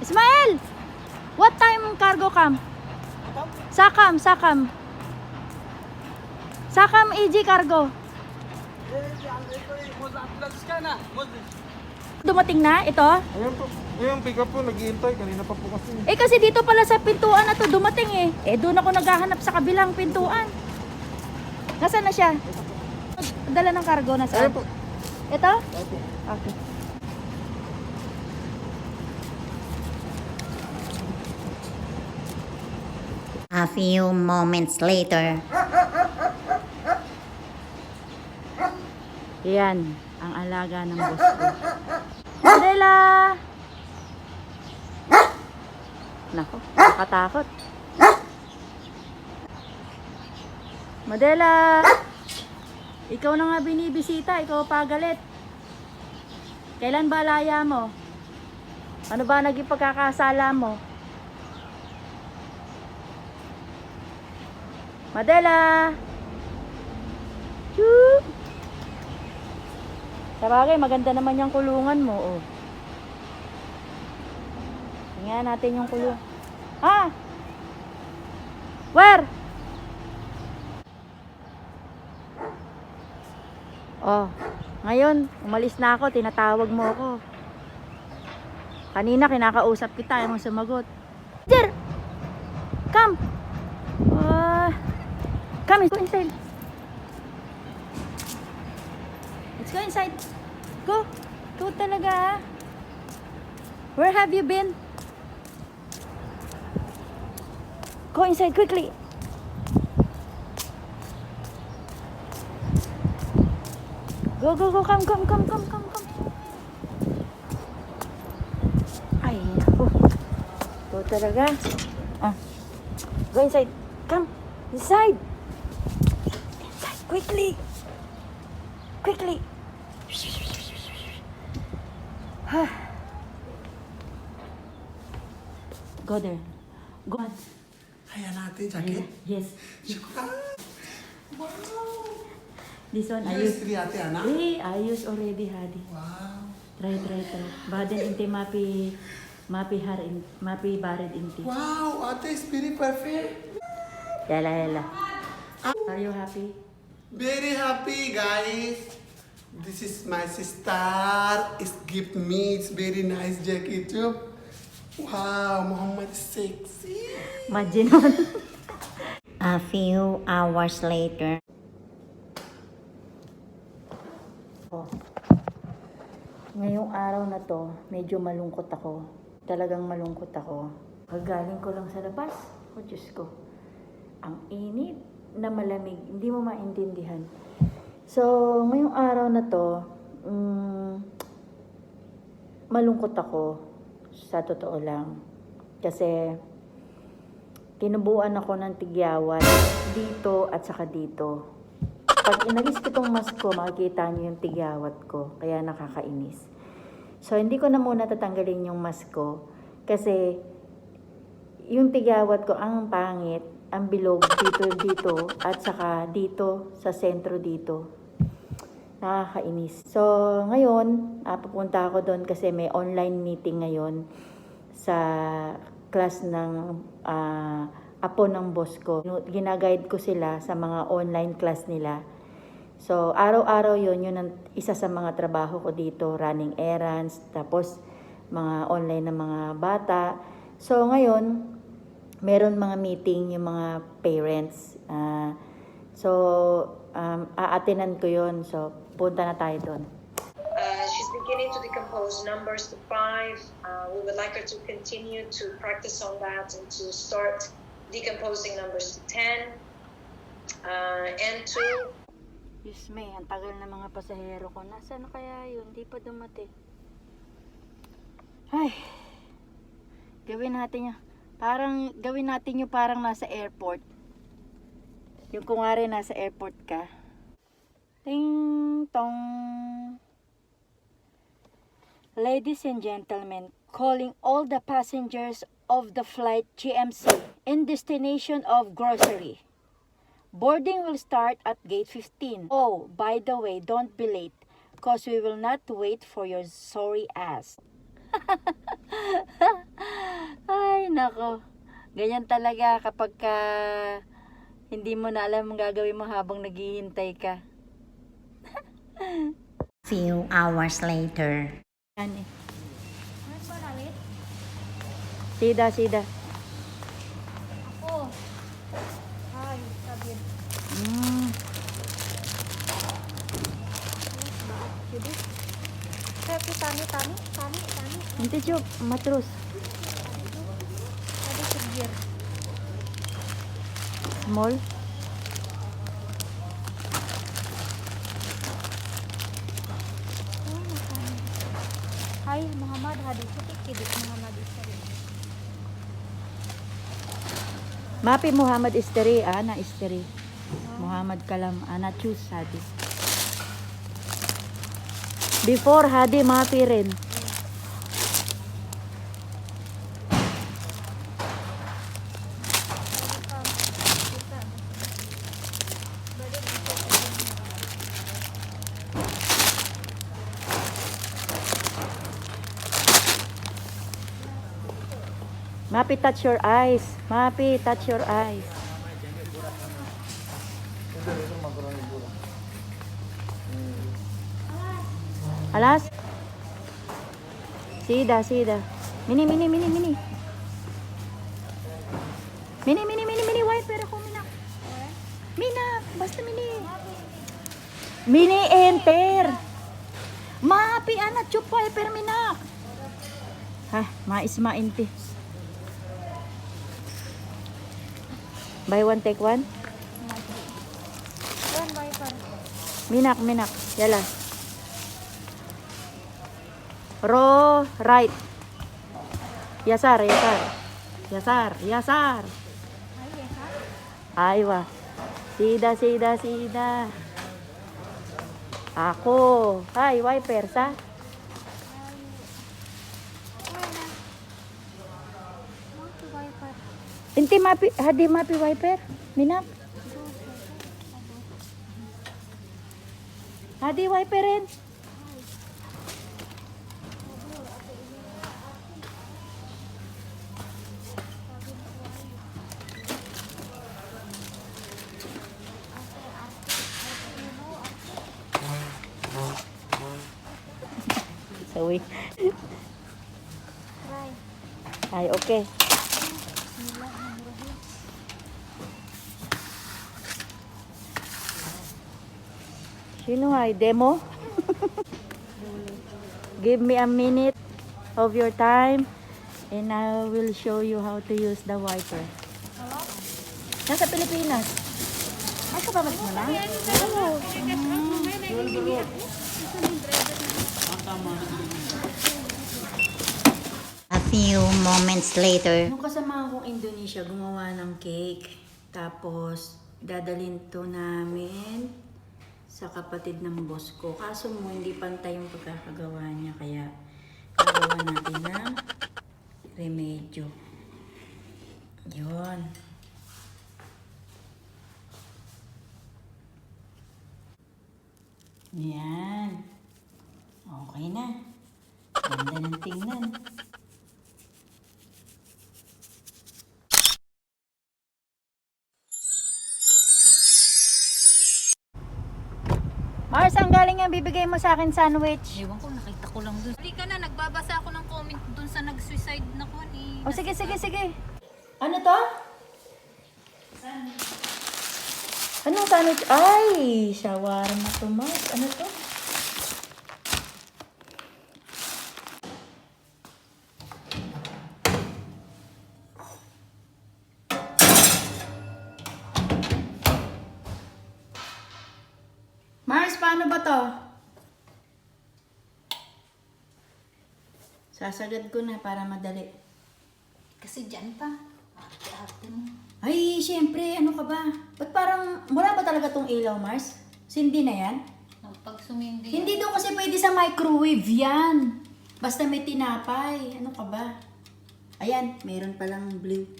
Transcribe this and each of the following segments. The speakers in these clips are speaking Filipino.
Ismael! What time cargo come? Sakam, Sakam. Sakam EG cargo. Dumating na ito? Ayan po. Ayan, pick up po. Nag-iintay. Kanina pa po kasi. Eh kasi dito pala sa pintuan na to dumating eh. Eh doon ako naghahanap sa kabilang pintuan. Nasaan na siya? Dala ng cargo na saan? po. Ito? Ayan po. Okay. A few moments later. Yan, ang alaga ng boss ko. Adela! Nako, nakatakot. Madela! Ikaw na nga binibisita, ikaw pa galit. Kailan ba laya mo? Ano ba naging pagkakasala mo? Madela! Choo! Sa bagay, maganda naman yung kulungan mo, oh. Tingnan natin yung kulungan. Ah! Where? Oh, ngayon, umalis na ako, tinatawag mo ako. Kanina, kinakausap kita, ayaw mo sumagot. Sir! Come! Come, go inside. Let's go inside. Go. Go talaga. Where have you been? Go inside quickly. Go, go, go. Come, come, come, come, come. Ay. Go talaga. Ah. Go inside. Come. Inside. Quickly. Quickly. Go there. Go. Kaya natin, Jackie. Yes. Ah, This one, Yes, ayos. three ate, anak. Eh, ayos already, Hadi. Wow. Try, try, try. Baden inti mapi, mapi har in, mapi bared inti. Wow, ate very perfect. Yala, yala. Are you happy? Very happy, guys. This is my sister. It's gift me. It's very nice jacket too. Wow, Muhammad is sexy. Imagine. A few hours later. Oh. Ngayong araw na to, medyo malungkot ako. Talagang malungkot ako. Kagaling ko lang sa labas. Oh, Diyos ko. Ang init na malamig. Hindi mo maintindihan. So, ngayong araw na to, mm, malungkot ako. Sa totoo lang. Kasi, tinubuan ako ng tigyawan dito at saka dito. Pag inalis ko tong mask ko, makikita niyo yung tigyawat ko. Kaya nakakainis. So, hindi ko na muna tatanggalin yung mask ko. Kasi, yung tigyawat ko, ang pangit, ang bilog dito, dito, at saka dito, sa sentro dito. Nakakainis. So, ngayon, ah, pupunta ako doon kasi may online meeting ngayon sa class ng ah, apo ng boss ko. Ginaguide ko sila sa mga online class nila. So, araw-araw yun, yun ang isa sa mga trabaho ko dito, running errands, tapos mga online na mga bata. So, ngayon, meron mga meeting yung mga parents. Ah, so, um, aatinan ko yun. So, punta na tayo doon. Uh, she's beginning to decompose numbers to five. Uh, we would like her to continue to practice on that and to start decomposing numbers to 10 uh, and to Diyos me, ang tagal na mga pasahero ko. Nasaan na kaya yun? Di pa dumating. Ay, gawin natin yung, parang, gawin natin yung parang nasa airport. Yung kungari nasa airport ka. Ting tong. Ladies and gentlemen, calling all the passengers of the flight GMC in destination of grocery. Boarding will start at gate 15. Oh, by the way, don't be late because we will not wait for your sorry ass. nako. Ganyan talaga kapag ka hindi mo na alam ang gagawin mo habang naghihintay ka. Few hours later. Yan eh. Sida, sida. Oh. Ay, sabi. Mm. Tani tani tani tani. Hindi, Job. Matros. Oh, makan. Hai Muhammad Hadi Sutik Kidik Muhammad Istri. Mapi Muhammad Isteri, ana Isteri. Muhammad Kalam, ana choose Hadi. Before Hadi, Mapi rin. Mapi, touch your eyes. Mapi, touch your eyes. Alas? Sida, sida. Mini, mini, mini, mini. Mini, mini, mini, mini. White, pero ko minak. Minak, basta mini. Mini enter. Mapi, anak, chupay, pero minak. Ha, mais mainti. Buy one, take one. One by par. Minak, minak. Yala. Ro, right. Yasar, yasar. Yasar, yasar. Ay? Aywa. Sida, sida, sida. Ako. Hi, wiper sa. Ay na. Maki by par. Inti mapi, hadi mapi wiper. Minak. Hadi wiper rin. Sawi. Ay, okay. Sino ay? Demo? Give me a minute of your time and I will show you how to use the wiper. Nasa Pilipinas. Ay, kapamas mo na? Oo. A few moments later. Nung kasama kong Indonesia, gumawa ng cake. Tapos, dadalhin to namin sa kapatid ng boss ko. Kaso mo, hindi pantay yung pagkakagawa niya. Kaya, gagawa natin ng remedyo. Yun. Yan. Okay na. Ganda ng tingnan. Mars, ang galing yung bibigay mo sa akin sandwich. Ewan ko, nakita ko lang dun. Hindi ka na, nagbabasa ako ng comment dun sa nag-suicide na ko ni... O sige, sige, sige. Ano to? Anong sandwich? Ay, shawarma to, Mars. Ano to? Mars, paano ba to? Sasagad ko na para madali. Kasi dyan pa. Ate-ate mo. Ay, syempre, ano ka ba? Ba't parang, wala ba talaga tong ilaw, Mars? Sindi na yan? Pag sumindi. Hindi daw kasi pwede sa microwave yan. Basta may tinapay. Ano ka ba? Ayan, meron palang blue.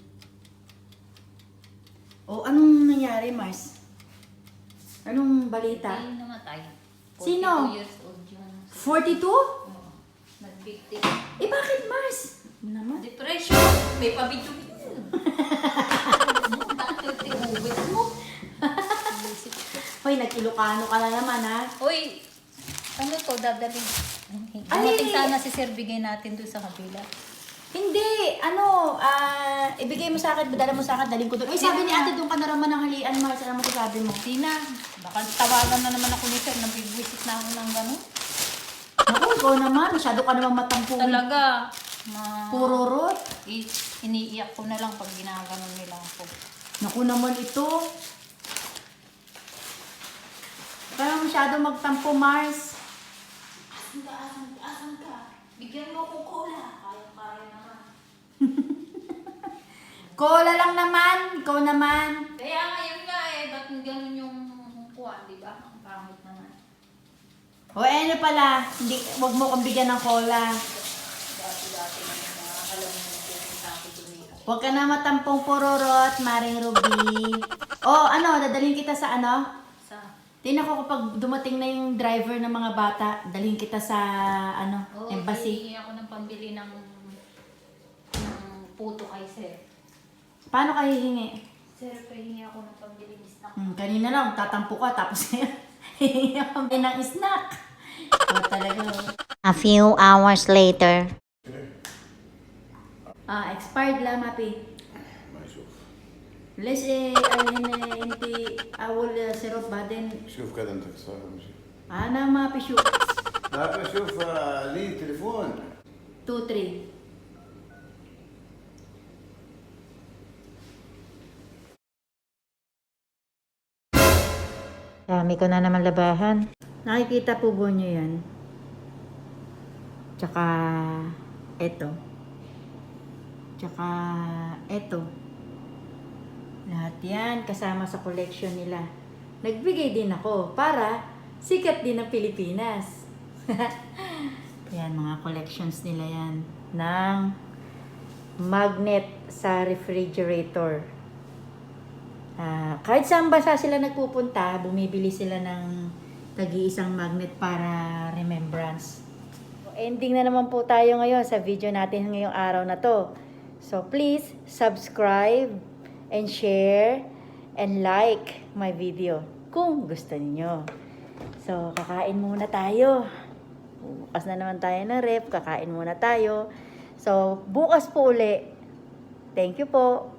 O, anong nangyari, Mars? Anong balita? Hindi namatay. 42 Sino? years old yun. 42? Oo. Nag-50. Eh bakit Mars? Ano naman. Depression. May pabidyo yun. Bakit tiguwit mo? Hoy, nag-Ilocano ka na naman ha. Uy, ano to dadalhin? Dumating sana si Sir, bigay natin doon sa kabila. Hindi, ano, ah, ibigay mo sa akin, dala mo sa akin, daling ko doon. Ay, sabi ni ate, doon ka na raman ng halian, Mars, ano masasabi mo? Tina, tawagan na naman ako ni Sir, nabibwisit na ako ng gano'n. Naku, ikaw naman, masyado ka naman matampuhin. Talaga, ma... Puro rot. I- iniiyak ko na lang pag ginaganon nila ako. Naku naman ito. Parang masyado magtampo, Mars. Asan ka, asan ka, asan ka? Bigyan mo ko cola. Kaya-kaya naman. cola lang naman, ikaw naman. Kaya ngayon nga eh, ba't ganun di ba? Ang pangit naman. O eh, ano pala, hindi, wag mo kang bigyan ng cola. Dati-dati na yung mga alam mo yung ako eh. Huwag ka na matampong pororot, Maring Ruby. O ano, dadalhin kita sa ano? Sa, Tingnan ko kapag dumating na yung driver ng mga bata, dalhin kita sa ano, oo, embassy. hihingi ako ng pambili ng, ng puto kay Sir. Paano ka hihingi? Sir, pahingi ako ng pambili ng snack. Hmm, kanina lang, tatampo ka, tapos hihingi ako ng snack. O talaga. oh. A few hours later. Ah, expired lang, Mapi. ما اشوف ليش إيه هنا انت اول سيروب بعدين شوف كذا انت صار مشي انا ما بشوف لا بشوف آه، لي تليفون 2 3 Dami ko na naman labahan. Nakikita po ba nyo yan? Tsaka, eto. Tsaka, eto. Lahat yan kasama sa collection nila. Nagbigay din ako para sikat din ng Pilipinas. yan, mga collections nila yan. Ng magnet sa refrigerator. Ah, kahit saan bansa sila nagpupunta, bumibili sila ng tagi-isang magnet para remembrance. Ending na naman po tayo ngayon sa video natin ngayong araw na to. So please subscribe and share and like my video kung gusto niyo. So kakain muna tayo. Bukas na naman tayo ng rep, kakain muna tayo. So bukas po uli. Thank you po.